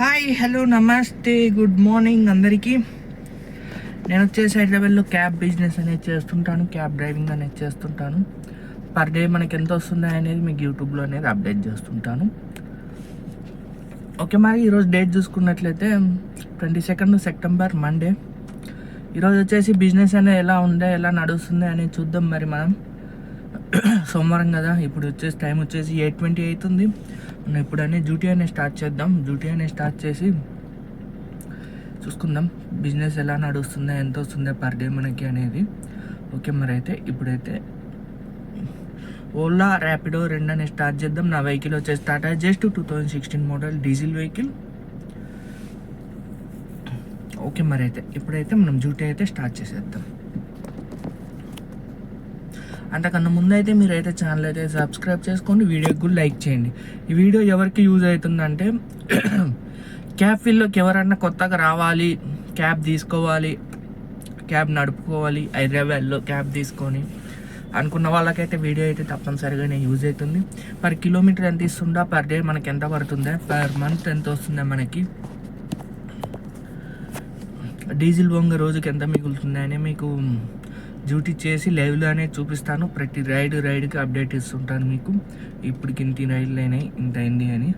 Hi hello నమస్తే good morning అందరికీ. నేను వచ్చేసి హైదరాబాద్లో క్యాబ్ బిజినెస్ అనేది చేస్తుంటాను క్యాబ్ డ్రైవింగ్ అనేది చేస్తుంటాను. పర్ డే మనకి ఎంత వస్తున్నాయి అనేది మీకు యూట్యూబ్లో అనేది అప్డేట్ చేస్తుంటాను. ఓకే మరి ఈరోజు డేట్ చూసుకున్నట్లయితే ట్వంటీ సెకండ్ సెప్టెంబర్ మండే. ఈరోజు వచ్చేసి బిజినెస్ అనేది ఎలా ఉందే ఎలా నడుస్తుంది అనేది చూద్దాం మరి మనం. సోమవారం కదా ఇప్పుడు వచ్చేసి టైం వచ్చేసి ఎయిట్ ట్వంటీ అవుతుంది. మనం ఇప్పుడు అనేది డ్యూటీ అనేది స్టార్ట్ చేద్దాం. డ్యూటీ అనేది స్టార్ట్ చేసి చూసుకుందాం. బిజినెస్ ఎలా నడుస్తుందో ఎంత వస్తుందో పర్ డే మనకి అనేది. ఓకే మరి అయితే ఇప్పుడైతే ఓలా ర్యాపిడో రెండు అనేది స్టార్ట్ చేద్దాం. నా వెహికల్ వచ్చేసి Tata just two thousand sixteen model diesel vehicle. Okay మరి అయితే ఇప్పుడైతే మనం డ్యూటీ అయితే స్టార్ట్ చేసేద్దాం. అంతకన్నా ముందు అయితే మీరు అయితే ఛానల్ అయితే సబ్స్క్రైబ్ చేసుకోండి వీడియోకి కూడా లైక్ చేయండి. ఈ వీడియో ఎవరికి యూజ్ అవుతుందంటే క్యాబ్ ఫీల్డ్లోకి ఎవరన్నా కొత్తగా రావాలి క్యాబ్ తీసుకోవాలి క్యాబ్ నడుపుకోవాలి హైదరాబాద్లో క్యాబ్ తీసుకొని అనుకున్న వాళ్ళకైతే వీడియో అయితే తప్పనిసరిగానే యూజ్ అవుతుంది. పర్ కిలోమీటర్ ఎంత ఇస్తుందా పర్ డే మనకి ఎంత పడుతుందా పర్ మంత్ ఎంత వస్తుందా మనకి? డీజిల్ బొంగ రోజుకి ఎంత మిగులుతుందా అని మీకు డ్యూటీ చేసి లైవ్లో అనేది చూపిస్తాను. ప్రతి రైడ్ రైడ్కి అప్డేట్ ఇస్తుంటాను మీకు. ఇప్పటికి ఇంత రైడ్లు అయినాయి ఇంత అయింది అని.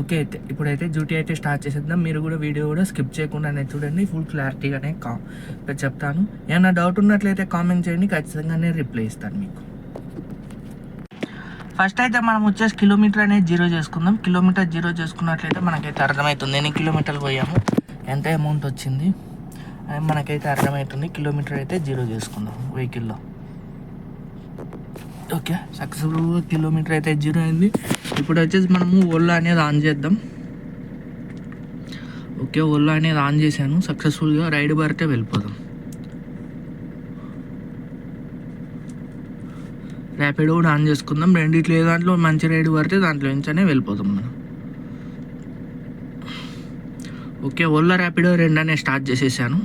ఓకే అయితే ఇప్పుడైతే డ్యూటీ అయితే స్టార్ట్ చేసేద్దాం. మీరు కూడా వీడియో కూడా స్కిప్ చేయకుండానే చూడండి. ఫుల్ క్లారిటీగానే కా చెప్తాను. ఏమైనా డౌట్ ఉన్నట్లయితే కామెంట్ చేయండి. ఖచ్చితంగానే రిప్లై ఇస్తాను మీకు. ఫస్ట్ అయితే మనం వచ్చేసి కిలోమీటర్ అనేది జీరో చేసుకుందాం. కిలోమీటర్ జీరో చేసుకున్నట్లయితే మనకైతే అర్థమవుతుంది. ఎన్ని కిలోమీటర్లు పోయాము? ఎంత అమౌంట్ వచ్చింది? మనకైతే అర్థమవుతుంది కిలోమీటర్ అయితే జీరో చేసుకుందాం వెహికల్లో. ఓకే సక్సెస్ఫుల్గా కిలోమీటర్ అయితే జీరో అయింది. ఇప్పుడు వచ్చేసి మనము ఓలా అనేది ఆన్ చేద్దాం. ఓకే ఓలా అనేది ఆన్ చేశాను. సక్సెస్ఫుల్గా రైడ్ పడితే వెళ్ళిపోదాం. ర్యాపిడ్ కూడా ఆన్ చేసుకుందాం. రెండిట్లో ఏ దాంట్లో మంచి రైడ్ పడితే దాంట్లో నుంచనే వెళ్ళిపోతాం మనం. ఓకే ఓలా ర్యాపిడో రెండు అనే స్టార్ట్ చేసేసాను.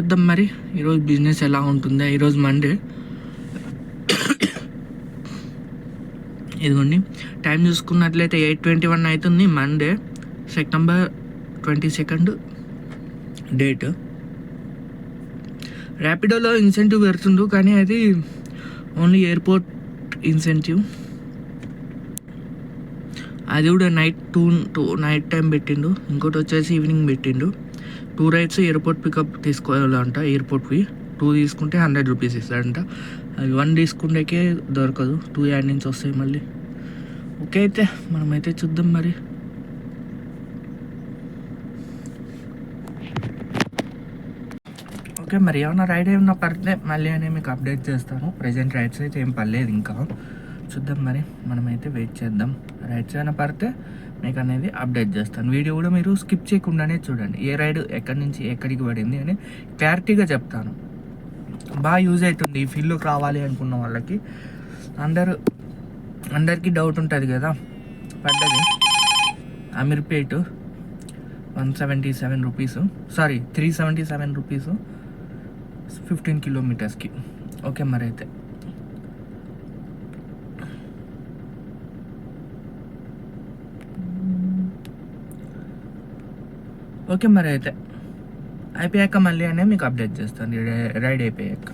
చూద్దాం మరి. ఈరోజు బిజినెస్ ఎలా ఉంటుందో ఈరోజు మండే ఇదిగోండి. టైం చూసుకున్నట్లయితే ఎయిట్ ట్వంటీ వన్ అవుతుంది Monday September twenty second date ర్యాపిడోలో incentive పెడుతుండు కానీ అది ఓన్లీ ఎయిర్పోర్ట్ ఇన్సెంటివ్ అది కూడా night two two night time పెట్టిండు ఇంకోటి వచ్చేసి ఈవినింగ్ పెట్టిండు టూ రైడ్స్ ఎయిర్పోర్ట్ పికప్ తీసుకోవాలంట ఎయిర్పోర్ట్వి టూ తీసుకుంటే హండ్రెడ్ రూపీస్ ఇస్తాడంట. అది వన్ తీసుకుంటేకే దొరకదు. టూ యాడ్ నుంచి వస్తాయి మళ్ళీ. ఓకే అయితే మనమైతే చూద్దాం మరి. ఓకే మరి ఏమైనా రైడ్ ఏమన్నా పడితే మళ్ళీ అనే మీకు అప్డేట్ చేస్తాను. ప్రజెంట్ రైడ్స్ అయితే ఏం పర్లేదు ఇంకా. చూద్దాం మరి మనమైతే వెయిట్ చేద్దాం. రైడ్స్ ఏమైనా పడితే మీకు అనేది అప్డేట్ చేస్తాను. వీడియో కూడా మీరు స్కిప్ చేయకుండానే చూడండి. ఏ రైడ్ ఎక్కడి నుంచి ఎక్కడికి పడింది అని క్లారిటీగా చెప్తాను. బాగా యూజ్ అవుతుంది ఈ ఫీల్డ్లోకి రావాలి అనుకున్న వాళ్ళకి. అందరూ అందరికీ డౌట్ ఉంటుంది కదా. పడ్డది. Ameerpet one seventy seven rupees. Sorry three seventy seven rupees. Fifteen కిలోమీటర్స్కి. Okay మరి అయితే ఓకే మరి అయితే. అయిపోయాక మళ్ళీ అనే మీకు అప్డేట్ చేస్తాను. రైడ్- అయిపోయాక.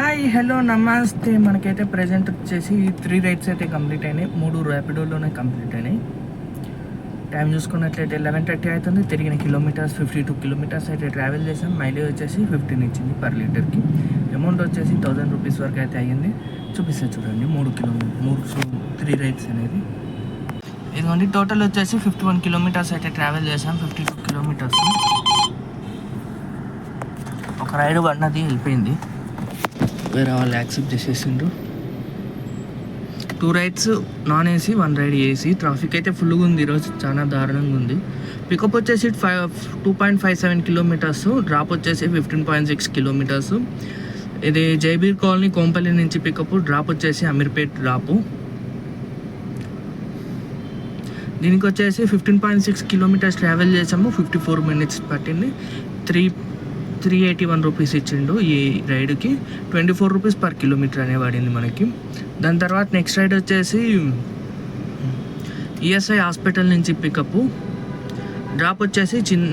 హాయ్ హలో నమస్తే మనకైతే ప్రజెంట్ వచ్చేసి త్రీ రైడ్స్ అయితే కంప్లీట్ అయినాయి. మూడు ర్యాపిడోలోనే కంప్లీట్ అయినాయి. టైం చూసుకున్నట్లయితే లెవెన్ థర్టీ అవుతుంది. తిరిగిన కిలోమీటర్స్ ఫిఫ్టీ టూ కిలోమీటర్స్ అయితే ట్రావెల్ చేసాం మైలేజ్ వచ్చేసి ఫిఫ్టీన్ ఇచ్చింది పర్ లీటర్కి అమౌంట్ వచ్చేసి థౌజండ్ రూపీస్ వరకు అయితే అయ్యింది. చూపిస్తే చూడండి. మూడు కిలోమీటర్ మూడు త్రీ రైడ్స్ అనేది. ఇదిగోండి టోటల్ వచ్చేసి ఫిఫ్టీ వన్ కిలోమీటర్స్ అయితే ట్రావెల్ చేసాం ఫిఫ్టీ టూ కిలోమీటర్స్ ఒక రైడ్ పడినది వెళ్ళిపోయింది. వేరే వాళ్ళు accept చేసేసిండ్రు. Two rides non AC one ride AC traffic అయితే ఫుల్గా ఉంది ఈరోజు చాలా దారుణంగా ఉంది. పికప్ వచ్చేసి five two point five seven kilometres drop వచ్చేసి ఫిఫ్టీన్ పాయింట్ సిక్స్ కిలోమీటర్స్ ఇది జైబీర్ కాలనీ కోంపల్లి నుంచి పికప్ డ్రాప్ వచ్చేసి అమీర్పేట్ డ్రాపు దీనికి వచ్చేసి fifteen point six kilometres travel చేసాము. ఫిఫ్టీ ఫోర్ మినిట్స్ పట్టింది. Three three eighty one rupees ఇచ్చిండు ఈ రైడ్కి. Twenty four rupees per kilometre అనే పడింది మనకి. దాని తర్వాత నెక్స్ట్ రైడ్ వచ్చేసి ఈఎస్ఐ హాస్పిటల్ నుంచి పికప్ డ్రాప్ వచ్చేసి చిన్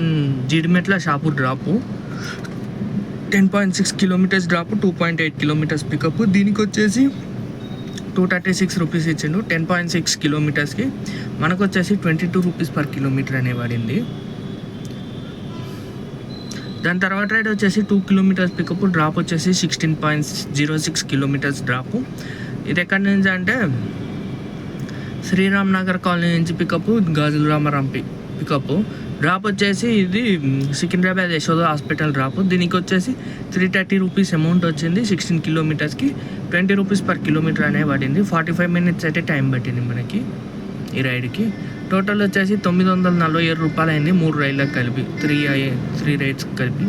Jeedimetla shop drop ten point six kilometres drop two point eight kilometres pickup దీనికి వచ్చేసి టూ థర్టీ సిక్స్ రూపీస్ ఇచ్చిండు. టెన్ పాయింట్ సిక్స్ కిలోమీటర్స్కి. మనకు వచ్చేసి twenty two rupees per kilometre అనే పడింది. దాని తర్వాత రైడ్ వచ్చేసి టూ కిలోమీటర్స్ పికప్ డ్రాప్ వచ్చేసి sixteen point zero six kilometres drop ఇది ఎక్కడి నుంచి అంటే శ్రీరామ్ నగర్ కాలనీ నుంచి పికప్ గాజుల రామారాం పి పికప్ డ్రాప్ వచ్చేసి ఇది సికింద్రాబాద్ యశోద హాస్పిటల్ డ్రాప్ దీనికి వచ్చేసి త్రీ థర్టీ రూపీస్ అమౌంట్ వచ్చింది సిక్స్టీన్ కిలోమీటర్స్కి ట్వంటీ రూపీస్ పర్ కిలోమీటర్ అనే పడింది. ఫార్టీ ఫైవ్ మినిట్స్ అయితే టైం పట్టింది మనకి ఈ రైడ్కి. టోటల్ వచ్చేసి తొమ్మిది వందల నలభై ఏడు రూపాయలు అయింది మూడు రైళ్ళకి కలిపి త్రీ త్రీ రైడ్స్ కలిపి.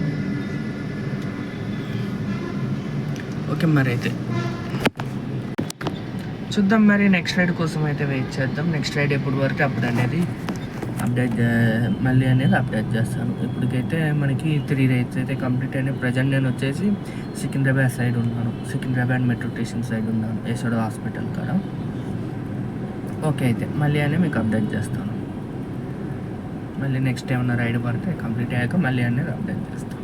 ఓకే మరి అయితే. చూద్దాం మరి నెక్స్ట్ రైడ్ కోసం అయితే వెయిట్ చేద్దాం. నెక్స్ట్ రైడ్ ఎప్పుడు వరకు అప్పుడు అనేది అప్డేట్ మళ్ళీ అనేది అప్డేట్ చేస్తాను. ఇప్పటికైతే మనకి త్రీ రైడ్స్ అయితే కంప్లీట్ అయినాయి. ప్రజెంట్ నేను వచ్చేసి సికింద్రాబాద్ సైడ్ ఉన్నాను. సికింద్రాబాద్ మెట్రో స్టేషన్ సైడ్ ఉన్నాను. యశోడ హాస్పిటల్ కాడ. ఓకే అయితే మళ్ళీ అనే మీకు అప్డేట్ చేస్తాను. మళ్ళీ నెక్స్ట్ ఏమన్నా రైడ్ పడితే కంప్లీట్ అయ్యాక మళ్ళీ అనేది అప్డేట్ చేస్తాను.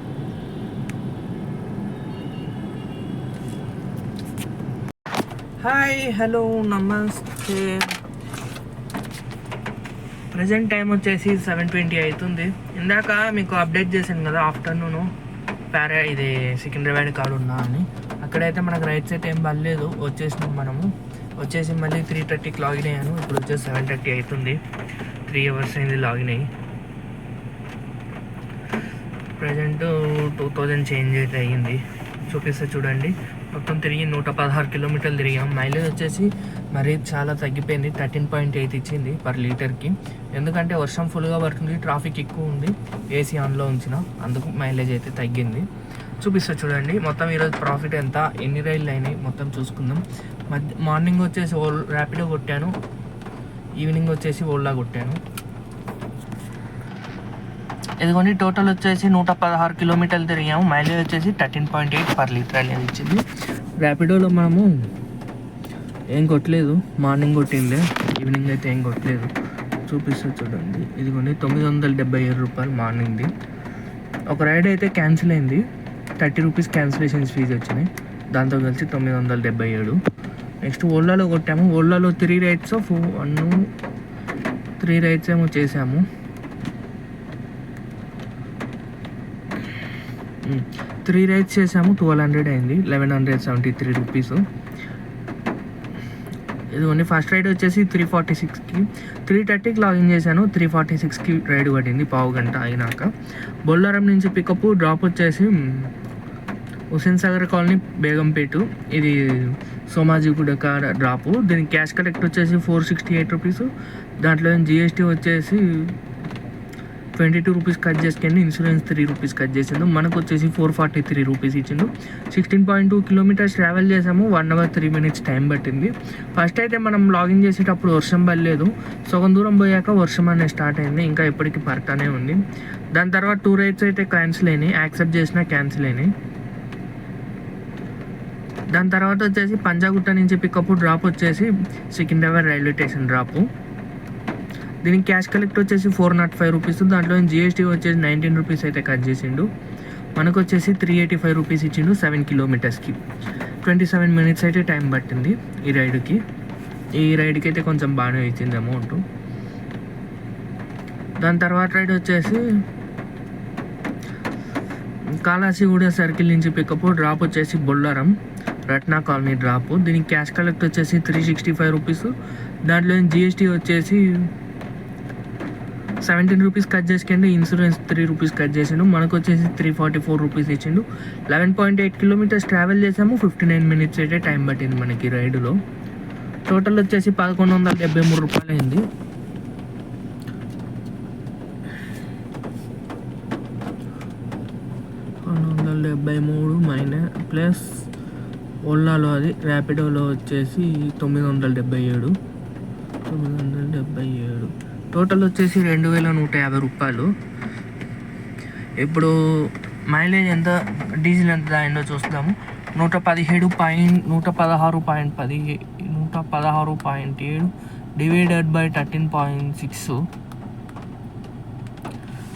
హాయ్ హలో నమస్తే. ప్రజెంట్ టైం వచ్చేసి సెవెన్ ట్వంటీ అవుతుంది ఇందాక మీకు అప్డేట్ చేశాను కదా ఆఫ్టర్నూన్ పారా ఇది సికింద్రాబాద్ కాడు ఉన్నా అని. అక్కడైతే మనకు రైట్ సైడ్ ఏం పర్లేదు వచ్చేసినాం మనము. వచ్చేసి మళ్ళీ త్రీ థర్టీకి లాగిన్ అయ్యాను. ఇప్పుడు వచ్చేసి సెవెన్ థర్టీ అవుతుంది త్రీ అవర్స్ అయింది లాగిన్ అయ్యి. ప్రజెంట్ టూ థౌజండ్ చేంజ్ అయితే అయ్యింది. చూపిస్తే చూడండి. మొత్తం తిరిగి నూట పదహారు కిలోమీటర్లు తిరిగాం. మైలేజ్ వచ్చేసి మరీ చాలా తగ్గిపోయింది. థర్టీన్ పాయింట్ ఎయిట్ ఇచ్చింది పర్ లీటర్కి. ఎందుకంటే వర్షం ఫుల్గా పడుతుంది ట్రాఫిక్ ఎక్కువ ఉంది ఏసీ ఆన్లో ఉంచిన అందుకు మైలేజ్ అయితే తగ్గింది. చూపిస్తా చూడండి మొత్తం ఈరోజు ప్రాఫిట్ ఎంత ఎన్ని రైళ్ళు అయినాయి మొత్తం చూసుకుందాం. మధ్య మార్నింగ్ వచ్చేసి ఓల్ ర్యాపిడో కొట్టాను ఈవినింగ్ వచ్చేసి ఓలా కొట్టాను. ఇదిగోండి టోటల్ వచ్చేసి నూట పదహారు కిలోమీటర్లు తిరిగాము. మైలేజ్ వచ్చేసి thirteen point eight per litre అనేది ఇచ్చింది. ర్యాపిడోలో మనము ఏం కొట్టలేదు. మార్నింగ్ కొట్టిందే ఈవినింగ్ అయితే ఏం కొట్టలేదు. చూపిస్తే చూడండి. ఇదిగోండి తొమ్మిది వందల డెబ్బై ఏడు రూపాయలు మార్నింగ్ది. ఒక రైడ్ అయితే క్యాన్సిల్ అయింది. థర్టీ రూపీస్ క్యాన్సిలేషన్స్ ఫీజు వచ్చినాయి. దాంతో కలిసి తొమ్మిది వందల డెబ్బై ఏడు. నెక్స్ట్ ఓలాలో కొట్టాము. ఓలాలో three rides four one three rides ఏమో చేసాము త్రీ రైడ్స్ చేసాము ట్వెల్వ్ హండ్రెడ్ అయింది. Eleven hundred seventy three rupees ఇదిగోండి ఫస్ట్ రైడ్ వచ్చేసి త్రీ ఫార్టీ సిక్స్కి త్రీ థర్టీకి లాగిన్ చేశాను. త్రీ ఫార్టీ సిక్స్కి రైడ్ పడింది పావు గంట అయినాక. బొల్లారం నుంచి పికప్ డ్రాప్ వచ్చేసి హుసేన్ సాగర్ కాలనీ బేగంపేట. ఇది సోమాజిగూడ కాడ డ్రాపు దీనికి క్యాష్ కలెక్ట్ వచ్చేసి ఫోర్ సిక్స్టీ ఎయిట్ రూపీస్ దాంట్లో జిఎస్టీ వచ్చేసి ట్వంటీ టూ రూపీస్ కట్ చేసుకొని ఇన్సూరెన్స్ త్రీ రూపీస్ కట్ చేసిండు. మనకు వచ్చేసి ఫోర్ ఫార్టీ త్రీ రూపీస్ ఇచ్చిండు. Sixteen point two kilometres travel చేసాము. One hour three minutes time పట్టింది. ఫస్ట్ అయితే మనం లాగిన్ చేసేటప్పుడు వర్షం పడలేదు. సగం దూరం పోయాక వర్షం అనేది స్టార్ట్ అయింది. ఇంకా ఎప్పటికీ పడతానే ఉంది. దాని తర్వాత టూ రైడ్స్ అయితే క్యాన్సిల్ అయినాయి. యాక్సెప్ట్ చేసినా క్యాన్సిల్ అయినాయి. దాని తర్వాత వచ్చేసి పంజాగుట్ట నుంచి పికప్ డ్రాప్ వచ్చేసి సికింద్రాబాద్ రైల్వే స్టేషన్ డ్రాపు. దీనికి క్యాష్ కలెక్ట్ వచ్చేసి ఫోర్ నాట్ ఫైవ్ రూపీస్ దాంట్లో జిఎస్టీ వచ్చేసి నైన్టీన్ రూపీస్ అయితే కట్ చేసిండు. మనకు వచ్చేసి త్రీ ఎయిటీ ఫైవ్ రూపీస్ ఇచ్చిండు సెవెన్ కిలోమీటర్స్కి ట్వంటీ సెవెన్ మినిట్స్ అయితే టైం పట్టింది ఈ రైడ్కి ఈ రైడ్కి అయితే కొంచెం బాగానే ఇచ్చింది అమౌంట్ దాని తర్వాత రైడ్ వచ్చేసి కాళాసిగూడ సర్కిల్ నుంచి పికప్ డ్రాప్ వచ్చేసి బొల్లారం రత్నా కాలనీ డ్రాప్ దీనికి క్యాష్ కలెక్ట్ వచ్చేసి త్రీ సిక్స్టీ ఫైవ్ రూపీస్ దాంట్లో జిఎస్టీ వచ్చేసి సెవెంటీన్ రూపీస్ కట్ చేసుకుంటే ఇన్సూరెన్స్ త్రీ రూపీస్ కట్ చేసిండు మనకు వచ్చేసి త్రీ ఫార్టీ ఫోర్ రూపీస్ ఇచ్చిండు. Eleven point eight kilometres travel చేసాము ఫిఫ్టీ నైన్ మినిట్స్ అయితే టైం పట్టింది మనకి రైడ్లో. టోటల్ వచ్చేసి పదకొండు వందల డెబ్బై మూడు రూపాయలు అయింది వందల డెబ్బై మూడు మైనస్ ప్లస్ ఓలాలో అది ర్యాపిడోలో వచ్చేసి తొమ్మిది వందల డెబ్బై ఏడు. తొమ్మిది వందల డెబ్బై ఏడు. టోటల్ వచ్చేసి రెండు వేల నూట యాభై రూపాయలు. ఇప్పుడు మైలేజ్ ఎంత డీజిల్ ఎంత దాయిందో చూస్తాము నూట పదిహేడు పాయింట్ నూట పదహారు పాయింట్ పది నూట పదహారు పాయింట్ ఏడు divided by thirteen point six.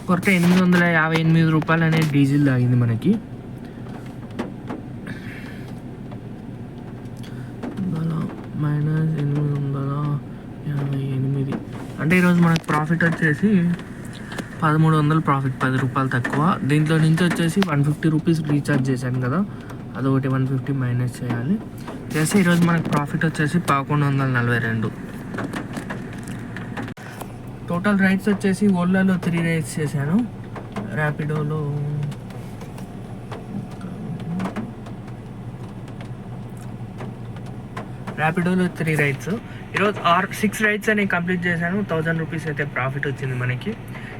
కొరత ఎనిమిది వందల యాభై ఎనిమిది రూపాయలు అనేది డీజిల్ తాగింది మనకి వందల మైనస్ ఎనిమిది వందల యాభై ఎనిమిది అంటే ఈరోజు మనకు ప్రాఫిట్ వచ్చేసి పదమూడు వందలు ప్రాఫిట్ పది రూపాయలు తక్కువ. దీంట్లో నుంచి వచ్చేసి వన్ ఫిఫ్టీ రూపీస్ రీఛార్జ్ చేశాను కదా. అదొకటి వన్ ఫిఫ్టీ మైనస్ చేయాలి. చేస్తే ఈరోజు మనకు ప్రాఫిట్ వచ్చేసి పదకొండు వందల నలభై రెండు. టోటల్ రైడ్స్ వచ్చేసి ఓలాలో త్రీ రైడ్స్ చేశాను. ర్యాపిడోలో ర్యాపిడోలో త్రీ రైడ్స్ ఈరోజు ఆర్ సిక్స్ రైడ్స్ అని కంప్లీట్ చేశాను. థౌజండ్ రూపీస్ అయితే ప్రాఫిట్ వచ్చింది మనకి.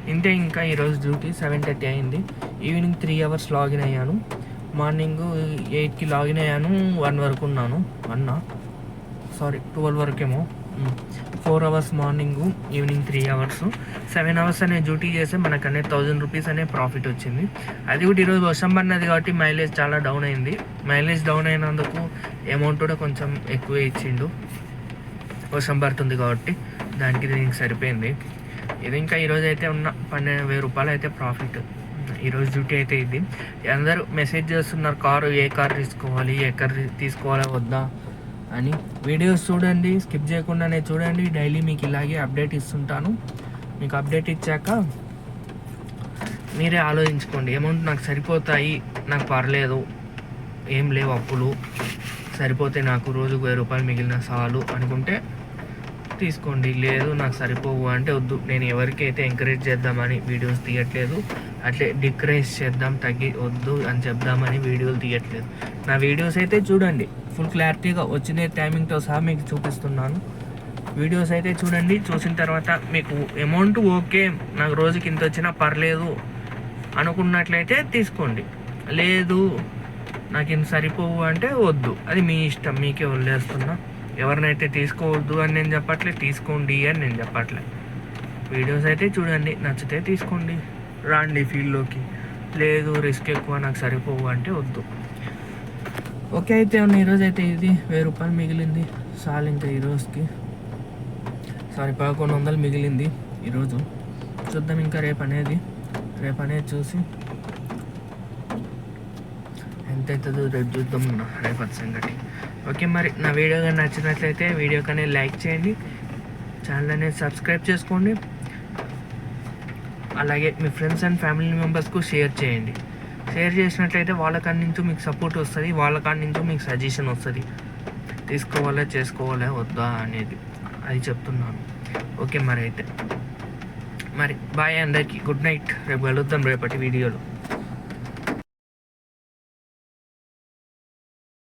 ఇంతే ఇంకా ఈరోజు డ్యూటీ సెవెన్ థర్టీ అయింది. ఈవినింగ్ త్రీ అవర్స్ లాగిన్ అయ్యాను. మార్నింగ్ ఎయిట్కి లాగిన్ అయ్యాను. వన్ వరకు ఉన్నాను. One sorry twelve వరకేమో. Four hours morning evening three hours. Seven hours అనే డ్యూటీ చేస్తే మనకు అనే థౌజండ్ రూపీస్ అనే ప్రాఫిట్ వచ్చింది. అది కూడా ఈరోజు వర్షం పడినది కాబట్టి మైలేజ్ చాలా డౌన్ అయింది. మైలేజ్ డౌన్ అయినందుకు అమౌంట్ కూడా కొంచెం ఎక్కువ ఇచ్చిండు. వర్షం పడుతుంది కాబట్టి దానికి దీనికి సరిపోయింది. ఇది ఇంకా ఈరోజు అయితే ఉన్న పన్నెండు వెయ్యి రూపాయలు అయితే ప్రాఫిట్. ఈరోజు డ్యూటీ అయితే ఇది. అందరూ మెసేజ్ చేస్తున్నారు కారు ఏ కార్ తీసుకోవాలి ఏ కార్ తీసుకోవాలా వద్దా? అని వీడియోస్ చూడండి స్కిప్ చేయకుండానే చూడండి. డైలీ మీకు ఇలాగే అప్డేట్ ఇస్తుంటాను. మీకు అప్డేట్ ఇచ్చాక మీరే ఆలోచించుకోండి. అమౌంట్ నాకు సరిపోతాయి నాకు పర్లేదు. ఏం లేవు అప్పులు. సరిపోతే నాకు రోజుకు వెయ్యి రూపాయలు మిగిలిన చాలు అనుకుంటే తీసుకోండి. లేదు నాకు సరిపోవు అంటే వద్దు. నేను ఎవరికైతే ఎంకరేజ్ చేద్దామని వీడియోస్ తీయట్లేదు అట్లే డిక్రేజ్ చేద్దాం తగ్గి వద్దు అని చెప్దామని వీడియోలు తీయట్లేదు. నా వీడియోస్ అయితే చూడండి. ఫుల్ క్లారిటీగా వచ్చిన టైమింగ్తో సహా మీకు చూపిస్తున్నాను. వీడియోస్ అయితే చూడండి చూసిన తర్వాత మీకు అమౌంట్ ఓకే నాకు రోజుకి ఇంత వచ్చినా పర్లేదు అనుకున్నట్లయితే తీసుకోండి. లేదు నాకు ఇంత సరిపోవు అంటే వద్దు. అది మీ ఇష్టం మీకే వదిలేస్తున్నా. ఎవరినైతే తీసుకోవద్దు అని నేను చెప్పట్లే తీసుకోండి అని నేను చెప్పట్లే. వీడియోస్ అయితే చూడండి నచ్చితే తీసుకోండి. రాండి ఫీల్డ్లోకి. లేదు రిస్క్ ఎక్కువ నాకు సరిపోవు అంటే వద్దు. ఓకే అయితే ఉన్న ఈరోజు అయితే ఇది. వెయ్యి రూపాయలు మిగిలింది. చాలు ఇంకా ఈరోజుకి సారీ పదకొండు వందలు మిగిలింది ఈరోజు చూద్దాం ఇంకా రేపు అనేది. రేపు అనేది చూసి ఎంత అవుతుందో రేపు చూద్దాం రేపటి సంగతి. ఓకే మరి నా వీడియో కానీ నచ్చినట్లయితే వీడియో కానీ లైక్ చేయండి. ఛానల్ అనేది సబ్స్క్రైబ్ చేసుకోండి. అలాగే మీ ఫ్రెండ్స్ అండ్ ఫ్యామిలీ మెంబర్స్కు షేర్ చేయండి. షేర్ చేసినట్లయితే వాళ్ళ కాడి నుంచి మీకు సపోర్ట్ వస్తుంది వాళ్ళ కాడి నుంచి మీకు సజెషన్ వస్తుంది. తీసుకోవాలా చేసుకోవాలా వద్దా అనేది అది చెప్తున్నాను. ఓకే మరి అయితే మరి బాయ్ అందరికీ. గుడ్ నైట్ రేపు కలుద్దాం రేపటి వీడియోలో.